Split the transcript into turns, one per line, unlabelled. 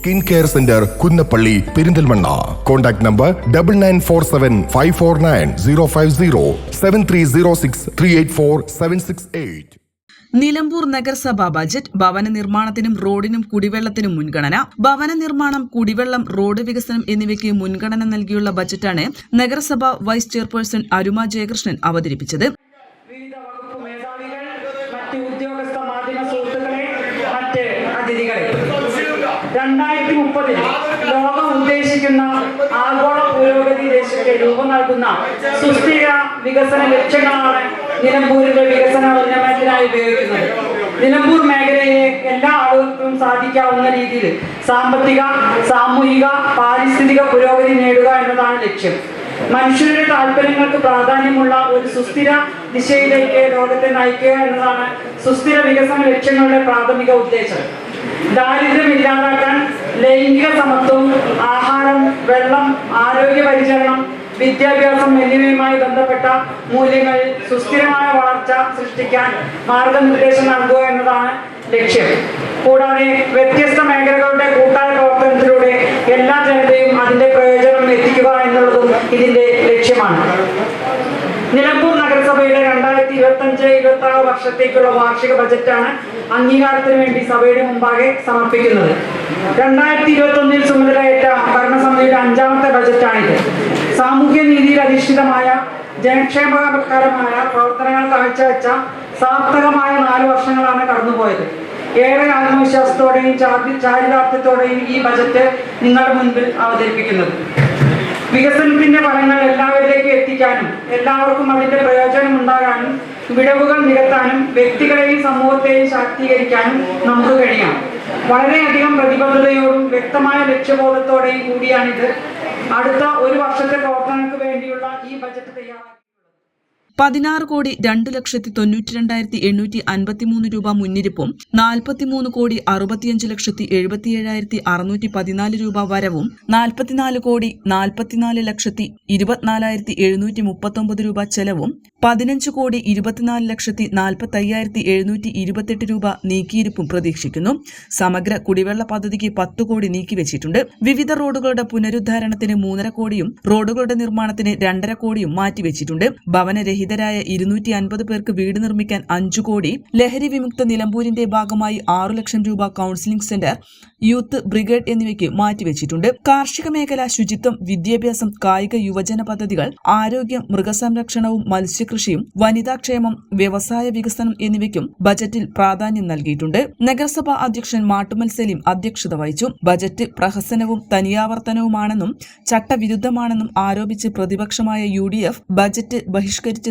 Skin care centre Kunnappally Perinthalmanna. Contact number double nine four seven five four nine zero five zero seven three zero six three eight four seven six eight
Nilambur നഗരസഭ budget ഭവന നിർമ്മാണത്തിനും റോഡിനും കുടിവെള്ളത്തിനും മുൻഗണന. ഭവന നിർമ്മാണം കുടിവെള്ളം road വികസനം എന്നിവയ്ക്ക് മുൻഗണന നൽകിയുള്ള ബജറ്റാണ് നഗരസഭ വൈസ് ചെയർപേഴ്സൺ അരുമ ജയകൃഷ്ണൻ അവതരിപ്പിച്ചത്.
രണ്ടായിരത്തി മുപ്പതിൽ ലോകം ഉദ്ദേശിക്കുന്ന ആഗോള പുരോഗതി ദേശത്തെ രൂപം നൽകുന്ന സുസ്ഥിര വികസന ലക്ഷ്യങ്ങളാണ് നിലമ്പൂരിന്റെ വികസന ഉന്നമനത്തിനായി ഉപയോഗിക്കുന്നത്. നിലമ്പൂർ മേഖലയെ എല്ലാ ആളുകൾക്കും സാധിക്കാവുന്ന രീതിയിൽ സാമ്പത്തിക സാമൂഹിക പാരിസ്ഥിതിക പുരോഗതി നേടുക എന്നതാണ് ലക്ഷ്യം. മനുഷ്യരുടെ താല്പര്യങ്ങൾക്ക് പ്രാധാന്യമുള്ള ഒരു സുസ്ഥിര ദിശയിലേക്ക് ലോകത്തെ നയിക്കുക എന്നതാണ് സുസ്ഥിര വികസന ലക്ഷ്യങ്ങളുടെ പ്രാഥമിക ഉദ്ദേശം. ദാരിദ്ര്യം ഇല്ലാതാക്കാൻ ലൈംഗിക സമത്വം ആഹാരം വെള്ളം ആരോഗ്യ പരിചരണം വിദ്യാഭ്യാസം എന്നിവയുമായി ബന്ധപ്പെട്ട മൂല്യങ്ങൾ സുസ്ഥിരമായ വളർച്ച സൃഷ്ടിക്കാൻ മാർഗനിർദ്ദേശം നൽകുക എന്നതാണ് ലക്ഷ്യം. കൂടാതെ വ്യത്യസ്ത മേഖലകളുടെ കൂട്ടായ പ്രവർത്തനത്തിലൂടെ എല്ലാ ജനതയും അതിന്റെ പ്രയോജനം എത്തിക്കുക എന്നുള്ളതും ഇതിന്റെ ലക്ഷ്യമാണ്. നിലമ്പൂർ നഗരസഭയുടെ രണ്ടായിരത്തി ഇരുപത്തി അഞ്ച് ഇരുപത്തി ആറ് വർഷത്തേക്കുള്ള വാർഷിക ബജറ്റാണ് അംഗീകാരത്തിന് വേണ്ടി സഭയുടെ മുമ്പാകെ സമർപ്പിക്കുന്നത്. രണ്ടായിരത്തി ഇരുപത്തി ഒന്നിൽ ചുമതലയേറ്റ ഭരണസമിതിയുടെ അഞ്ചാമത്തെ ബജറ്റാണിത്. സാമൂഹ്യ നീതിയിൽ അധിഷ്ഠിതമായ ജനക്ഷേമകരമായ പ്രവർത്തനങ്ങൾ കാഴ്ചവെച്ച സാർത്ഥകമായ നാല് വർഷങ്ങളാണ് കടന്നുപോയത്. ഏറെ ആത്മവിശ്വാസത്തോടെയും ചാരിതാർത്ഥ്യത്തോടെയും ഈ ബജറ്റ് നിങ്ങളുടെ മുൻപിൽ അവതരിപ്പിക്കുന്നത്. വികസനത്തിന്റെ ഫലങ്ങൾ എല്ലാവരിലേക്കും എത്തിക്കാനും എല്ലാവർക്കും അതിന്റെ പ്രയോജനം വിടവുകൾ നികത്താനും വ്യക്തികളെയും സമൂഹത്തെയും ശാക്തീകരിക്കാനും നമുക്ക് കഴിയാം. വളരെയധികം പ്രതിബദ്ധതയോടും വ്യക്തമായ ലക്ഷ്യബോധത്തോടെയും കൂടിയാണിത്. അടുത്ത ഒരു വർഷത്തെ പ്രവർത്തനങ്ങൾക്ക് വേണ്ടിയുള്ള ഈ ബജറ്റ് തയ്യാറാക്കി.
പതിനാറ് കോടി രണ്ട് ലക്ഷത്തി തൊണ്ണൂറ്റി രണ്ടായിരത്തി എണ്ണൂറ്റി അൻപത്തിമൂന്ന് രൂപ മുന്നിരിപ്പും നാൽപ്പത്തിമൂന്ന് കോടി അറുപത്തിയഞ്ച് ലക്ഷത്തി എഴുപത്തിയേഴായിരത്തി അറുന്നൂറ്റി പതിനാല് രൂപ വരവും നാൽപ്പത്തിനാല് കോടി നാൽപ്പത്തിനാല് ലക്ഷത്തി ഇരുപത്തിനാലായിരത്തി എഴുന്നൂറ്റി മുപ്പത്തൊമ്പത് രൂപ ചെലവും പതിനഞ്ച് കോടി ഇരുപത്തിനാല് ലക്ഷത്തി നാൽപ്പത്തി അയ്യായിരത്തി എഴുന്നൂറ്റി ഇരുപത്തെട്ട് രൂപ നീക്കിയിരിപ്പും പ്രതീക്ഷിക്കുന്നു. സമഗ്ര കുടിവെള്ള പദ്ധതിക്ക് പത്ത് കോടി നീക്കിവച്ചിട്ടുണ്ട്. വിവിധ റോഡുകളുടെ പുനരുദ്ധാരണത്തിന് മൂന്നര കോടിയും റോഡുകളുടെ നിർമ്മാണത്തിന് രണ്ടര കോടിയും മാറ്റിവെച്ചിട്ടുണ്ട്. ഭവനരഹിതരായ ഇരുന്നൂറ്റി അൻപത് പേർക്ക് വീട് നിർമ്മിക്കാൻ അഞ്ചു കോടി. ലഹരി വിമുക്ത നിലമ്പൂരിന്റെ ഭാഗമായി ആറു ലക്ഷം രൂപ കൌൺസിലിംഗ് സെന്റർ യൂത്ത് ബ്രിഗേഡ് എന്നിവയ്ക്ക് മാറ്റിവെച്ചിട്ടുണ്ട്. കാർഷിക മേഖല ശുചിത്വം വിദ്യാഭ്യാസം കായിക യുവജന പദ്ധതികൾ ആരോഗ്യം മൃഗസംരക്ഷണവും മത്സ്യകൃഷിയും വനിതാക്ഷേമം വ്യവസായ വികസനം എന്നിവയ്ക്കും ബജറ്റിൽ പ്രാധാന്യം നൽകിയിട്ടുണ്ട്. നഗരസഭാ അധ്യക്ഷൻ മാട്ടുമൽ സലീം അധ്യക്ഷത വഹിച്ചു. ബജറ്റ് പ്രഹസനവും തനിയാവർത്തനവുമാണെന്നും ചട്ടവിരുദ്ധമാണെന്നും ആരോപിച്ച് പ്രതിപക്ഷമായ യു ബജറ്റ് ബഹിഷ്കരിച്ച്